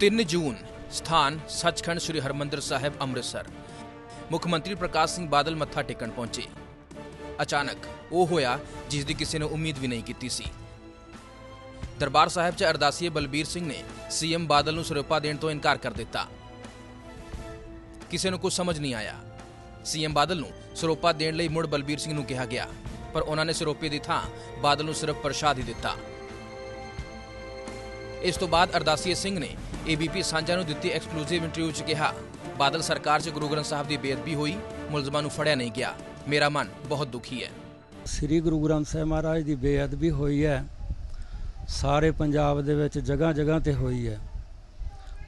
3 ਜੂਨ, ਸਥਾਨ ਸੱਚਖੰਡ ਸ੍ਰੀ ਹਰਮੰਦਰ ਸਾਹਿਬ, ਅੰਮ੍ਰਿਤਸਰ। ਮੁੱਖ ਮੰਤਰੀ ਪ੍ਰਕਾਸ਼ ਸਿੰਘ ਬਾਦਲ ਮੱਥਾ ਟੇਕਣ ਪਹੁੰਚੇ। ਅਚਾਨਕ ਉਹ ਹੋਇਆ ਜਿਸ ਦੀ ਕਿਸੇ ਨੇ ਉਮੀਦ ਵੀ ਨਹੀਂ ਕੀਤੀ ਸੀ। ਦਰਬਾਰ ਸਾਹਿਬ 'ਚ ਅਰਦਾਸੀਏ ਬਲਬੀਰ ਸਿੰਘ ਨੇ ਸੀਐਮ ਬਾਦਲ ਨੂੰ ਸਰੋਪਾ ਦੇਣ ਤੋਂ ਇਨਕਾਰ ਕਰ ਦਿੱਤਾ। ਕਿਸੇ ਨੂੰ ਕੁਝ ਸਮਝ ਨਹੀਂ ਆਇਆ। ਸੀਐਮ ਬਾਦਲ ਨੂੰ ਸਰੋਪਾ ਦੇਣ ਲਈ ਮੁੜ ਬਲਬੀਰ ਸਿੰਘ ਨੂੰ ਕਿਹਾ ਗਿਆ, ਪਰ ਉਹਨਾਂ ਨੇ ਸਰੋਪੇ ਦੀ ਥਾਂ ਬਾਦਲ ਨੂੰ ਸਿਰਫ ਪ੍ਰਸ਼ਾਦ ਹੀ ਦਿੱਤਾ। ਇਸ ਤੋਂ ਬਾਅਦ ਅਰਦਾਸੀਏ ਸਿੰਘ ਨੇ ਏਬੀਪੀ ਸਾਂਝਾ ਨੂੰ ਦਿੱਤੀ ਐਕਸਕਲੂਸਿਵ ਇੰਟਰਵਿਊ 'ਚ ਕਿਹਾ, ਬਾਦਲ ਸਰਕਾਰ 'ਚ ਗੁਰੂ ਗ੍ਰੰਥ ਸਾਹਿਬ ਦੀ ਬੇਅਦਬੀ ਹੋਈ, ਮੁਲਜ਼ਮਾਂ ਨੂੰ ਫੜਿਆ ਨਹੀਂ ਗਿਆ। ਮੇਰਾ ਮਨ ਬਹੁਤ ਦੁਖੀ ਹੈ। ਸ੍ਰੀ ਗੁਰੂ ਗ੍ਰੰਥ ਸਾਹਿਬ ਮਹਾਰਾਜ ਦੀ ਬੇਅਦਬੀ ਹੋਈ ਹੈ। ਸਾਰੇ ਪੰਜਾਬ ਦੇ ਵਿੱਚ ਜਗ੍ਹਾ ਜਗ੍ਹਾ ਤੇ ਹੋਈ ਹੈ।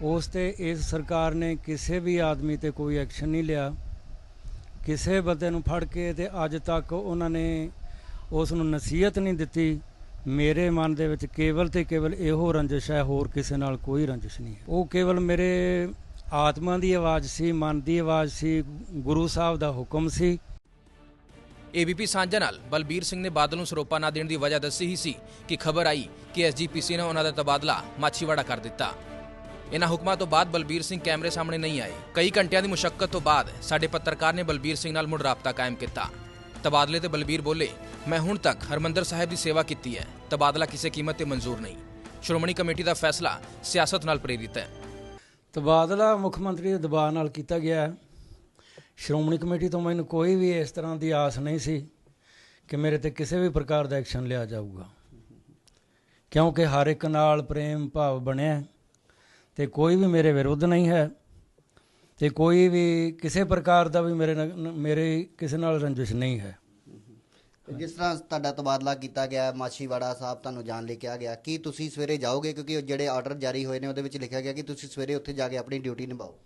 ਉਸ ਤੇ ਇਸ ਸਰਕਾਰ ਨੇ ਕਿਸੇ ਵੀ ਆਦਮੀ ਤੇ ਕੋਈ ਐਕਸ਼ਨ ਨਹੀਂ ਲਿਆ। ਕਿਸੇ ਬੰਦੇ ਨੂੰ ਫੜ ਕੇ ਤੇ ਅੱਜ ਤੱਕ ਉਹਨਾਂ ਨੇ ਉਸ ਨੂੰ ਨਸੀਹਤ ਨਹੀਂ ਦਿੱਤੀ। ਮੇਰੇ ਮਨ ਦੇ ਵਿੱਚ ਕੇਵਲ ਤੇ ਕੇਵਲ ਇਹੋ ਰੰਜਿਸ਼ ਹੈ, ਹੋਰ ਕਿਸੇ ਨਾਲ ਕੋਈ ਰੰਜਿਸ਼ ਨਹੀਂ ਹੈ। ਉਹ ਕੇਵਲ ਮੇਰੇ ਆਤਮਾ ਦੀ ਆਵਾਜ਼ ਸੀ, ਮਨ ਦੀ ਆਵਾਜ਼ ਸੀ, ਗੁਰੂ ਸਾਹਿਬ ਦਾ ਹੁਕਮ ਸੀ। ਏਬੀਪੀ ਸਾਂਝਾ ਨਾਲ ਬਲਬੀਰ ਸਿੰਘ ਨੇ ਬਾਦਲ ਨੂੰ ਸਰੋਪਾ ਨਾ ਦੇਣ ਦੀ ਵਜ੍ਹਾ ਦੱਸੀ ਹੀ ਸੀ ਕਿ ਖਬਰ ਆਈ ਕਿ ਐਸਜੀਪੀਸੀ ਨੇ ਉਹਨਾਂ ਦਾ ਤਬਾਦਲਾ ਮਾਛੀਵਾੜਾ ਕਰ ਦਿੱਤਾ। ਇਹਨਾਂ ਹੁਕਮਾਂ ਤੋਂ ਬਾਅਦ ਬਲਬੀਰ ਸਿੰਘ ਕੈਮਰੇ ਸਾਹਮਣੇ ਨਹੀਂ ਆਏ। ਕਈ ਘੰਟਿਆਂ ਦੀ ਮੁਸ਼ਕਲ ਤੋਂ ਬਾਅਦ ਸਾਡੇ ਪੱਤਰਕਾਰ ਨੇ ਬਲਬੀਰ ਸਿੰਘ ਨਾਲ ਮੁੜ ਰਾਬਤਾ ਕਾਇਮ ਕੀਤਾ। ਤਬਾਦਲੇ ਤੇ ਬਲਬੀਰ ਬੋਲੇ, ਮੈਂ ਹੁਣ ਤੱਕ ਹਰਮੰਦਰ ਸਾਹਿਬ ਦੀ ਸੇਵਾ ਕੀਤੀ ਹੈ। ਤਬਾਦਲਾ ਕਿਸੇ ਕੀਮਤ ਤੇ ਮਨਜ਼ੂਰ ਨਹੀਂ। ਸ਼੍ਰੋਮਣੀ ਕਮੇਟੀ ਦਾ ਫੈਸਲਾ ਸਿਆਸਤ ਨਾਲ ਪ੍ਰੇਰਿਤ ਹੈ। ਤਬਾਦਲਾ ਮੁੱਖ ਮੰਤਰੀ ਦੇ ਦਬਾਅ ਨਾਲ ਕੀਤਾ ਗਿਆ ਹੈ। ਸ਼੍ਰੋਮਣੀ ਕਮੇਟੀ ਤੋਂ ਮੈਨੂੰ ਕੋਈ ਵੀ ਇਸ ਤਰ੍ਹਾਂ ਦੀ ਆਸ ਨਹੀਂ ਸੀ ਕਿ ਮੇਰੇ ਤੇ ਕਿਸੇ ਵੀ ਪ੍ਰਕਾਰ ਦਾ ਐਕਸ਼ਨ ਲਿਆ ਜਾਊਗਾ। ਕਿਉਂਕਿ ਹਰ ਇੱਕ ਨਾਲ ਪ੍ਰੇਮ ਭਾਵ ਬਣਿਆ ਹੈ ਤੇ ਕੋਈ ਵੀ ਮੇਰੇ ਵਿਰੁੱਧ ਨਹੀਂ ਹੈ। ਤੇ ਕੋਈ ਵੀ ਕਿਸੇ ਪ੍ਰਕਾਰ ਦਾ ਵੀ ਮੇਰੇ ਮੇਰੇ ਕਿਸੇ ਨਾਲ ਰੰਜਿਸ਼ ਨਹੀਂ ਹੈ। ਜਿਸ ਤਰ੍ਹਾਂ ਤੁਹਾਡਾ ਤਬਾਦਲਾ ਕੀਤਾ ਗਿਆ ਮਾਛੀਵਾੜਾ ਸਾਹਿਬ ਤੁਹਾਨੂੰ ਜਾਣ ਲਈ ਕਿਹਾ ਗਿਆ ਕੀ ਤੁਸੀਂ ਸਵੇਰੇ ਜਾਓਗੇ? ਕਿਉਂਕਿ ਉਹ ਜਿਹੜੇ ਆਰਡਰ ਜਾਰੀ ਹੋਏ ਨੇ ਉਹਦੇ ਵਿੱਚ ਲਿਖਿਆ ਗਿਆ ਕਿ ਤੁਸੀਂ ਸਵੇਰੇ ਉੱਥੇ ਜਾ ਕੇ ਆਪਣੀ ਡਿਊਟੀ ਨਿਭਾਓ।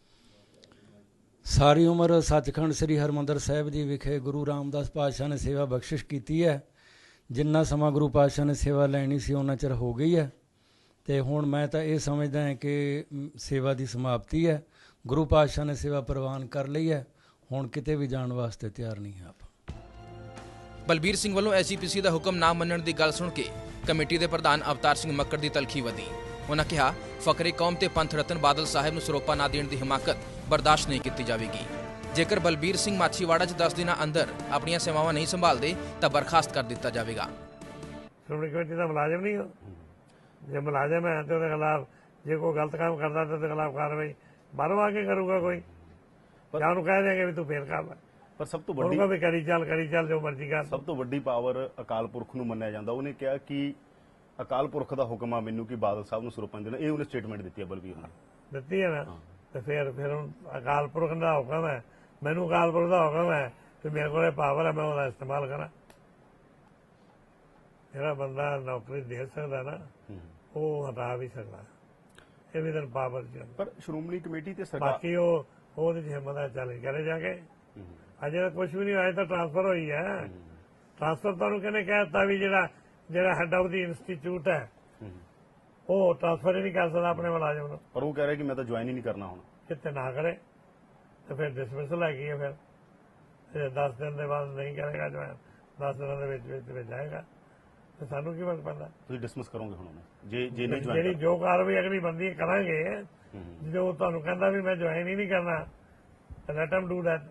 ਸਾਰੀ ਉਮਰ ਸੱਚਖੰਡ ਸ੍ਰੀ ਹਰਮੰਦਰ ਸਾਹਿਬ ਜੀ ਵਿਖੇ ਗੁਰੂ ਰਾਮਦਾਸ ਪਾਤਸ਼ਾਹ ਨੇ ਸੇਵਾ ਬਖਸ਼ਿਸ਼ ਕੀਤੀ ਹੈ। ਜਿੰਨਾ ਸਮਾਂ ਗੁਰੂ ਪਾਤਸ਼ਾਹ ਨੇ ਸੇਵਾ ਲੈਣੀ ਸੀ ਉਹਨਾਂ ਚਿਰ ਹੋ ਗਈ ਹੈ। ਤੇ ਹੁਣ ਮੈਂ ਤਾਂ ਇਹ ਸਮਝਦਾ ਹਾਂ ਕਿ ਸੇਵਾ ਦੀ ਸਮਾਪਤੀ ਹੈ। ਗੁਰੂ ਪਾਤਸ਼ਾਹ ਨੇ ਸੇਵਾ ਪ੍ਰਵਾਨ ਕਰ ਲਈ ਹੈ। ਹੁਣ ਕਿਤੇ ਵੀ ਜਾਣ ਵਾਸਤੇ ਤਿਆਰ ਨਹੀਂ ਹਾਂ ਆਪਾਂ। ਬਲਬੀਰ ਸਿੰਘ ਵੱਲੋਂ ਐਸਜੀਪੀਸੀ ਦਾ ਹੁਕਮ ਨਾ ਮੰਨਣ ਦੀ ਗੱਲ ਸੁਣ ਕੇ ਕਮੇਟੀ ਦੇ ਪ੍ਰਧਾਨ ਅਵਤਾਰ ਸਿੰਘ ਮੱਕੜ ਦੀ ਤਲਖੀ ਵਧੀ। ਉਹਨਾਂ ਕਿਹਾ ਫਕਰੇ ਕੌਮ ਤੇ ਪੰਥ ਰਤਨ ਬਾਦਲ ਸਾਹਿਬ ਨੂੰ ਸਰੋਪਾ ਨਾ ਦੇਣ ਦੀ ਹਿਮਾਕਤ ਬਰਦਾਸ਼ਤ ਨਹੀਂ ਕੀਤੀ ਜਾਵੇਗੀ। ਜੇਕਰ ਬਲਬੀਰ ਸਿੰਘ ਮਾਛੀਵਾੜਾ 'ਚ 10 ਦਿਨਾਂ ਅੰਦਰ ਆਪਣੀਆਂ ਸੇਵਾਵਾਂ ਨਹੀਂ ਸੰਭਾਲਦੇ ਤਾਂ ਬਰਖਾਸਤ ਕਰ ਦਿੱਤਾ ਜਾਵੇਗਾ। ਸ਼੍ਰੋਮਣੀ ਕਮੇਟੀ ਦਾ ਮੁਲਾਜ਼ਮ ਨਹੀਂ ਹੋ ਜੇ ਮੁਲਾਜ਼ਮ ਹੈ ਤੇ ਉਹਦੇ ਖਿਲਾਫ ਜੇ ਕੋਈ ਗਲਤ ਕੰਮ ਕਰਦਾ ਤਾਂ ਉਹਦੇ ਖਿਲਾਫ ਕਾਰਵਾਈ ਬਾਹਰੋਂ ਆ ਕੇ ਕਰੂਗਾ ਕੋਈ। ਜਾਂ ਉਹਨੂੰ ਕਹਿ ਦੇਗੇ ਵੀ ਤੂੰ ਫੇਰ ਕਰ। ਲੈ ਪਰ ਸਭ ਤੋਂ ਵੱਡੀ ਉਹਨੂੰ ਵੀ ਕਰੀ ਚੱਲ ਕਰੀ ਚੱਲ ਜੋ ਮਰਜ਼ੀ ਕਰ। ਸਭ ਤੋਂ ਵੱਡੀ ਪਾਵਰ ਅਕਾਲ ਪੁਰਖ ਨੂੰ ਮੰਨਿਆ ਜਾਂਦਾ। ਉਹਨੇ ਕਿਹਾ ਕਿ ਅਕਾਲ ਪੁਰਖ ਦਾ ਹੁਕਮ ਆ ਮੈਨੂੰ ਕਿ ਬਾਦਲ ਸਾਹਿਬ ਨੂੰ ਸਰਪੰਚ ਦੇਣਾ। ਇਹ ਉਹਨੇ ਸਟੇਟਮੈਂਟ ਦਿੱਤੀ ਹੈ ਬਲਵੀਰ ਨੇ। ਦਿੱਤੀ ਹੈ ਨਾ? ਤੇ ਫਿਰ ਫਿਰ ਅਕਾਲ ਪੁਰਖ ਦਾ ਹੁਕਮ ਹੈ। ਮੈਨੂੰ ਅਕਾਲ ਪੁਰਖ ਦਾ ਹੁਕਮ ਹੈ ਕਿ ਮੇਰੇ ਕੋਲੇ ਪਾਵਰ ਹੈ ਮੈਂ ਉਹਦਾ ਇਸਤੇਮਾਲ ਕਰਾਂ। ਜਿਹੜਾ ਬੰਦਾ ਨੌਕਰੀ ਦੇ ਸਕਦਾ ਨਾ ਉਹ ਹਟਾ ਵੀ ਸਕਦਾ। ਇਹ ਵੀ ਤਾਂ ਪਾਵਰ ਚ ਪਰ ਸ਼੍ਰੋਮਣੀ ਕਮੇਟੀ ਤੇ ਸਰਕਾਰ ਬਾਕੀ ਉਹ ਉਹਦੇ ਚ ਹਿੰਮਤ ਹੈ ਚੱਲ ਕਰੇ ਜਾ ਕੇ ਅਜੇ ਤਾਂ ਕੁਝ ਵੀ ਨਹੀਂ ਹੋਇਆ ਤਾਂ ਟ੍ਰਾਂਸਫਰ ਹੋਈ ਹੈ। ਟ੍ਰਾਂਸਫਰ ਤੁਹਾਨੂੰ ਕਿਹਨੇ ਕਹਿ ਦਿੱਤਾ ਵੀ ਜਿਹੜਾ ਜਿਹੜਾ ਹੈੱਡ ਆਫ ਦੀ ਇੰਸਟੀਚਿਊਟ ਹੈ ਉਹ ਟ੍ਰਾਂਸਫਰ ਹੀ ਨਹੀਂ ਕਰ ਸਕਦਾ ਆਪਣੇ ਮੁਲਾਜ਼ਮ ਨੂੰ। ਪਰ ਉਹ ਕਹਿ ਰਿਹਾ ਕਿ ਮੈਂ ਤਾਂ ਜੁਆਇਨ ਹੀ ਨਹੀਂ ਕਰਨਾ ਹੁਣ। ਕਿਤੇ ਨਾ ਕਰੇ ਤੇ ਫਿਰ ਡਿਸਮਿਸਲ ਹੈਗੀ ਹੈ ਫਿਰ। ਤੇ 10 ਦਿਨ ਦੇ ਬਾਅਦ ਨਹੀਂ ਕਰੇਗਾ ਜਵਾਨ 10 ਦਿਨਾਂ ਦੇ ਵਿੱਚ ਵਿੱਚ ਜਾਏਗਾ। ਤੇ ਸਾਨੂੰ ਕੀ ਫ਼ਰਕ ਪੈਂਦਾ? ਤੁਸੀਂ ਡਿਸਮਿਸ ਕਰੋਗੇ ਹੁਣ ਉਹਨੂੰ। ਜੇ ਜੇ ਨਹੀਂ ਜਿਹੜੀ ਜੁਆਇਨ ਜੋ ਕਾਰਵਾਈ ਅਗਲੀ ਬੰਦੀ ਕਰਾਂਗੇ ਜੋ ਤੁਹਾਨੂੰ ਕਹਿੰਦਾ ਵੀ ਮੈਂ ਜੁਆਇਨ ਹੀ ਨਹੀਂ ਕਰਨਾ ਲੈਟ ਹਮ ਡੂ ਦੈਟ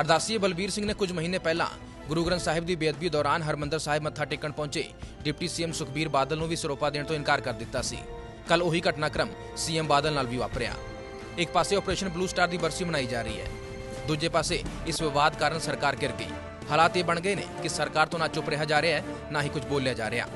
ਅਰਦਾਸੀਏ ਬਲਬੀਰ ਸਿੰਘ ਨੇ ਕੁਝ ਮਹੀਨੇ ਪਹਿਲਾਂ ਗੁਰੂ ਗ੍ਰੰਥ ਸਾਹਿਬ ਦੀ ਬੇਅਦਬੀ ਦੌਰਾਨ ਹਰਮੰਦਰ ਸਾਹਿਬ ਮੱਥਾ ਟੇਕਣ ਪਹੁੰਚੇ। ਡਿਪਟੀ ਸੀਐਮ ਸੁਖਬੀਰ ਬਾਦਲ ਨੂੰ ਵੀ ਸਰੋਪਾ ਦੇਣ ਤੋਂ ਇਨਕਾਰ ਕਰ ਦਿੱਤਾ ਸੀ। ਕੱਲ ਉਹੀ ਘਟਨਾਕ੍ਰਮ ਸੀਐਮ ਬਾਦਲ ਨਾਲ ਵੀ ਵਾਪਰਿਆ। ਇੱਕ ਪਾਸੇ ਆਪਰੇਸ਼ਨ ਬਲੂ ਸਟਾਰ ਦੀ ਬਰਸੀ ਮਨਾਈ ਜਾ ਰਹੀ ਹੈ। ਦੂਜੇ ਪਾਸੇ ਇਸ ਵਿਵਾਦ ਕਾਰਨ ਸਰਕਾਰ ਗਿਰ ਗਈ। ਹਾਲਾਤ ਇਹ ਬਣ ਗਏ ਨੇ ਕਿ ਸਰਕਾਰ ਤੋਂ ਨਾ ਚੁੱਪ ਰਿਹਾ ਜਾ ਰਿਹਾ ਹੈ ਨਾ ਹੀ ਕੁਝ ਬੋਲਿਆ ਜਾ ਰਿਹਾ